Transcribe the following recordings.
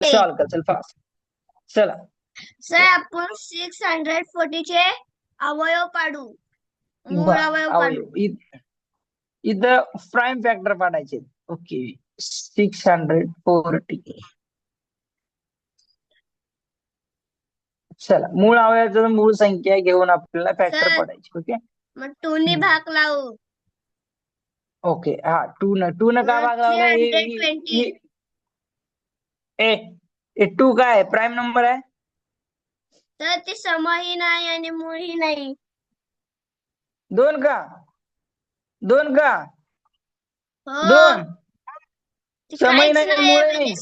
Solve कर चल fast चला. सर आपण सिक्स हंड्रेड फोर्टीचे अवयव पाडू. मूळ अवयव पाडू. इथं प्राईम फॅक्टर पाडायचे ओके सिक्स हंड्रेड फोर्टी चला मूळ अवयवाचं मूळ संख्या घेऊन आपल्याला फॅक्टर. पडायची ओके मग टूने हम्म. भाग लावू. ओके हा टू न टू न का भाग लावला 320. ए टू काय प्राईम नंबर आहे? तर ते समही नाही आणि मूळही नाही. दोन का? दोन का? हो. दोन. ते समही काहीच नाही, मूळ म्हणजे नाही.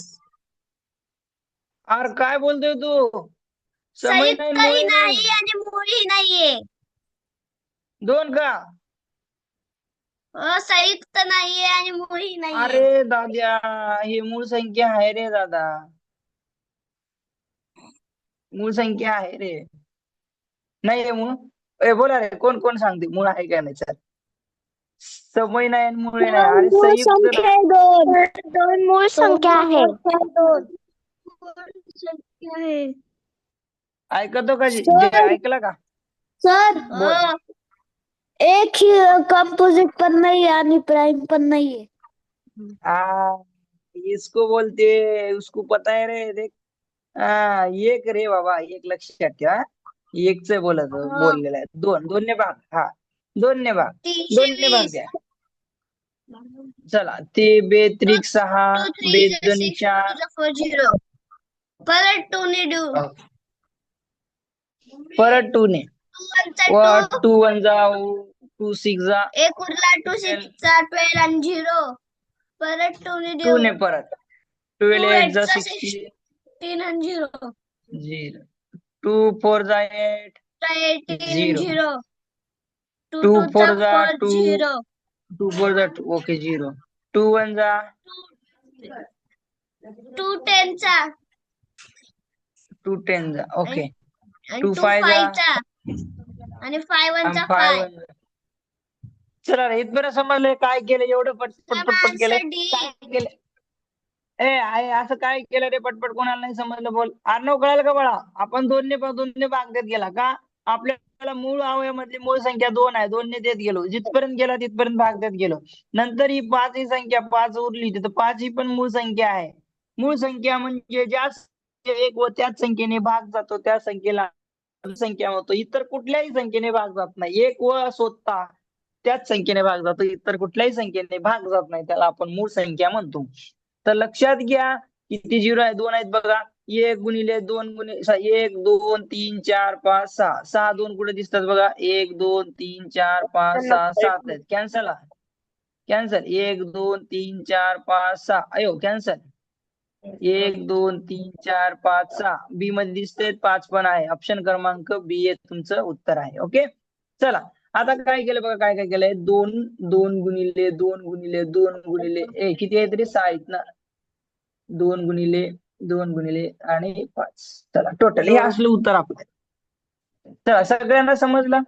अरे काय बोलतोय तू? समय नाही मूळ नाही. नाही आणि मूळही नाहीये. दोन का? संयुक्त नाहीये आणि मूळही नाहीये. अरे दाद्या ही मूळ संख्या आहे रे दादा. मूळ संख्या आहे रे. नाही आहे मूळ. ए बोला रे कोण कोण सांगते? मूळ आहे का नाही? सर समय नाही आणि मूळ नाही. अरे मूळ संयुक्त संख्या नाही. आहे दोन. दोन मूळ संख्या आहे. ऐकतो का? जे सर. ऐकलं का? बोल. एक ही कंपोजिट पण नाही आणि प्राइम पण नाहीये. आ इसको बोलते उसको पता है रे देख. आ एक रे बाबा एक लक्षात ठेवा. एकच बोलत हा. बोललेलं आहे. दोन दोन ने भाग हा. दोन ने भाग ने भाग द्या. चला ते बेत्रिक सहा बेदोन चार. फोर झिरो परत टू ने डू परत टू ने. टू वनचा टू टू वन जा टू सिक्स जा. एक उरला टू सिक्सचा ट्वेल्व आणि झिरो परत टू ने टू ने परत. ट्वेल्व एट जा एटचा सिक्स्टी तीन आणि झिरो झिरो टू फोर जा eight eighteen Zero. Zero two Two two four चा जा four two. Zero two four जा two okay zero two one जा. टू टेनचा टू टेन जा. ओके आणि Two टू five जा. आणि फाय वनचा फाय फाय चला रे इथपर्यंत समजलं काय केलं एवढं पट पट पट पट केलं. काय केलं? ए आहे असं काय केलं रे पटपट कोणाला नाही समजलं बोल. अर्णव कळालं का बाळा? आपण दोनने दोनने भाग देत गेला का? आपल्याला मूळ अवयवामधली मूळ संख्या दोन आहे दोनने देत गेलो. जिथपर्यंत गेला तिथपर्यंत भाग देत गेलो. नंतर ही पाच ही संख्या पाच उरली तिथं पाच ही पण मूळ संख्या आहे. मूळ संख्या म्हणजे ज्या एक व त्याच संख्येने भाग जातो त्या संख्येला संख्या म्हणतो इतर कुठल्याही संख्येने भाग जात नाही. एक व स्वतः त्याच संख्येने भाग जातो. इतर कुठल्याही संख्येने भाग जात नाही. त्याला आपण मूळ संख्या म्हणतो. तर लक्षात घ्या किती झिरो आहे? दोन आहेत बघा. एक गुणिले दोन गुणिले एक दोन तीन चार पाच सहा. सहा दोन कुठे दिसतात बघा? एक दोन तीन चार पाच सहा सात आहेत. कॅन्सल कॅन्सल एक दोन तीन चार पाच सहा. अयो कॅन्सल एक दोन तीन चार पाच सहा. बी मध्ये दिसते पाच पण आहे. ऑप्शन क्रमांक बी हे तुमचं उत्तर आहे. ओके चला. आता काय केलं बघा काय काय केलंय? दोन दोन गुणिले दोन गुणिले दोन गुणिले. ए किती आहे तरी? सहा आहेत ना. दोन गुणिले दोन गुणिले आणि पाच. चला टोटल हे असलं उत्तर आपलं. चला सगळ्यांना समजलं?